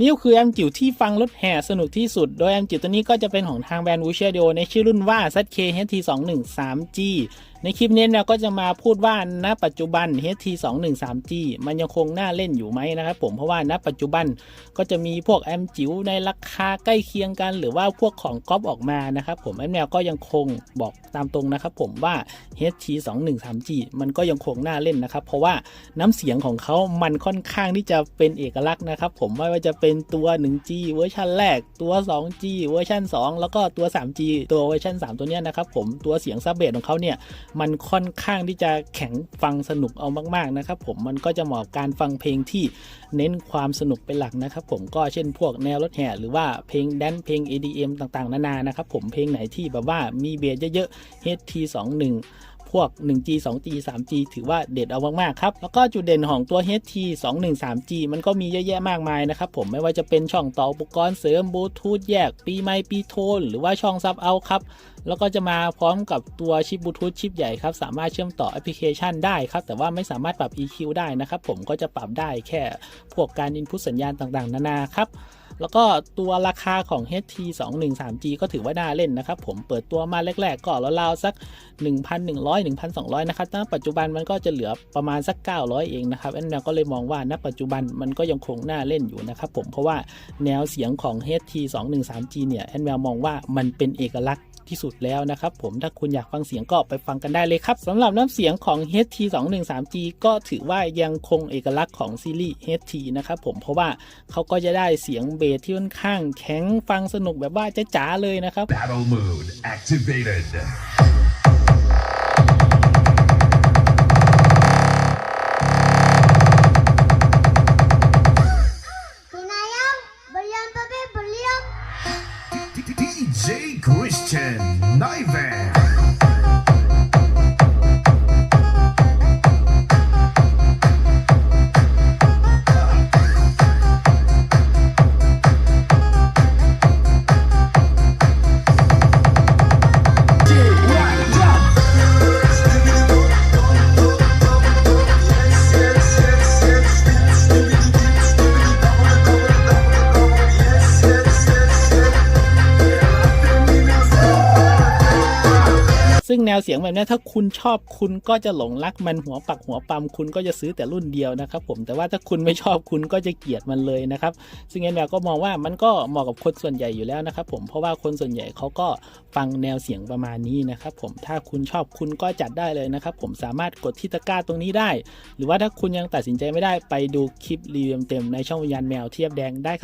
นี่ก็คือแอมจิ๋วที่ฟังรถแห่สนุกที่สุด โดยแอมจิ๋วตัวนี้ก็จะเป็นของทางแบรนด์วูเชียโดในชื่อรุ่นว่า ZK-HT213G ในคลิปนี้เนี่ยก็จะมาพูดว่าณปัจจุบัน HT213G มันยังคงน่าเล่นอยู่ไหมนะครับผมเพราะว่าณปัจจุบันก็จะมีพวกแอมจิ๋วในราคาใกล้เคียงกัน หรือว่าพวกของก๊อปออกมานะครับผมแอมแนวก็ยังคงบอกตามตรงนะครับผมว่า HT213G มันก็ยังคงน่าเล่นนะครับ เพราะว่าน้ำเสียงของเขามันค่อนข้างที่จะเป็นเอกลักษณ์นะครับผมไม่ว่าจะเป็นตัว 1G เวอร์ชันแรกตัว 2G เวอร์ชัน2 แล้วก็ตัว 3G ตัวเวอร์ชัน3 ตัวเนี้ยนะครับผมตัวเสียงซับเบสของเขาเนี่ยมันค่อนข้างที่จะแข็งฟังสนุกเอามากๆนะครับผมมันก็จะเหมาะการฟังเพลงที่เน้นความสนุกเป็นหลักนะครับผมก็เช่นพวกแนวรถแห่หรือว่าเพลงแดนเพลง EDM ต่างๆ นานานะครับผมเพลงไหนที่แบบว่ามีเบสเยอะๆ HT21 พวก 1G 2G 3G ถือว่าเด็ดเอามากๆครับ แล้วก็จุดเด่นของตัว HT 2 1 3G มันก็มีเยอะแยะมากมายนะครับผมไม่ว่าจะเป็นช่องต่ออุปกรณ์เสริมบลูทูธแยกปีไมค์ปีโทน หรือว่าช่องซับเอาครับ แล้วก็จะมาพร้อมกับตัวชิปบลูทูธชิปใหญ่ครับ สามารถเชื่อมต่อแอปพลิเคชันได้ครับ แต่ว่าไม่สามารถปรับ EQ ได้นะครับผมก็จะปรับได้แค่พวกการ Input สัญญาณต่างๆ นานาครับ แล้วก็ตัวราคาของ HT 2 1 3G ก็ถือว่าน่าเล่นนะครับ ผมเปิดตัวมาแรกๆก็ราวๆสัก 1,100 1,200 นะครับณปัจจุบันมันก็จะเหลือประมาณสัก 900 เองนะครับแอนแนวก็เลยมองว่าณปัจจุบันมันก็ยังคงน่าเล่นอยู่นะครับผมเพราะว่าแนวเสียงของ HT 2 1 3G เนี่ยแอนแววมองว่ามันเป็นเอกลักษณ์ ที่สุดแล้วนะครับผมถ้าคุณอยากฟังเสียงก็ไปฟังกันได้เลยครับสำหรับน้ำเสียงของ HT 2 1 3G ก็ถือว่ายังคงเอกลักษณ์ของซีรีส์ HT นะครับผมเพราะว่าเขาก็จะได้เสียงเบสที่ค่อนข้างแข็งฟังสนุกแบบว่าจ๋าๆเลยนะครับ Battle mode activated. Christian Naive. ซึ่งแนวเสียงแบบนี้ถ้าคุณชอบคุณก็จะหลงรักมันหัวปักหัวปั๊มคุณก็จะซื้อแต่รุ่นเดียวนะครับผมแต่ว่าถ้าคุณไม่ชอบคุณก็จะเกลียดมันเลยนะครับ ซึ่งแนแววก็มองว่ามันก็เหมาะกับคนส่วนใหญ่อยู่แล้วนะครับผมเพราะว่าคนส่วนใหญ่เขาก็ฟังแนวเสียงประมาณนี้นะครับผมถ้าคุณชอบคุณก็จัดได้เลยนะครับผมสามารถกดที่ตะกร้าตรงนี้ได้ หรือว่าถ้าคุณยังตัดสินใจไม่ได้ไปดูคลิปรีวิวเต็มในช่องวิญญาณแมวเทียบแดงได้ครับ